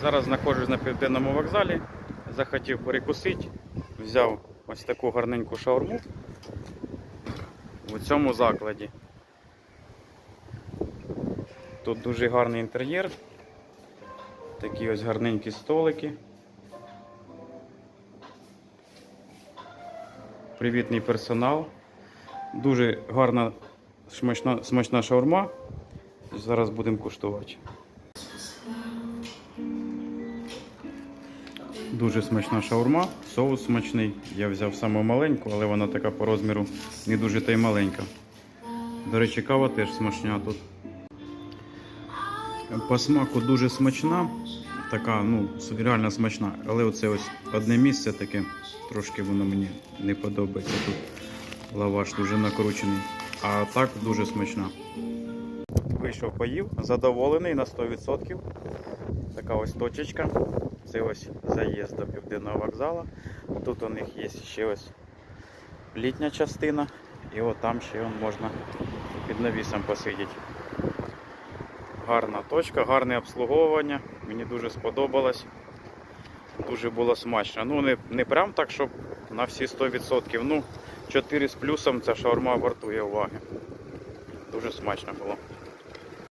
Зараз знаходжусь на південному вокзалі. Захотів перекусити. Взяв ось таку гарненьку шаурму в цьому закладі. Тут дуже гарний інтер'єр. Такі ось гарненькі столики. Привітний персонал. Дуже гарна смачна, смачна шаурма. Зараз будемо куштувати. Дуже смачна шаурма, соус смачний. Я взяв саму маленьку, але вона така по розміру не дуже та й маленька. До речі, кава теж смачна тут. По смаку дуже смачна, така, ну, реально смачна. Але оце ось одне місце таке, трошки воно мені не подобається. Тут лаваш дуже накручений. А так дуже смачна. Вийшов поїв, задоволений на 100%. Така ось точечка. Це ось заїзд до південного вокзалу. Тут у них є ще ось літня частина. І от там ще можна під навісом посидіти. Гарна точка, гарне обслуговування. Мені дуже сподобалось. Дуже було смачно. Ну, не, не прям так, щоб на всі 100%. Ну, 4 з плюсом ця шаурма вартує уваги. Дуже смачно було.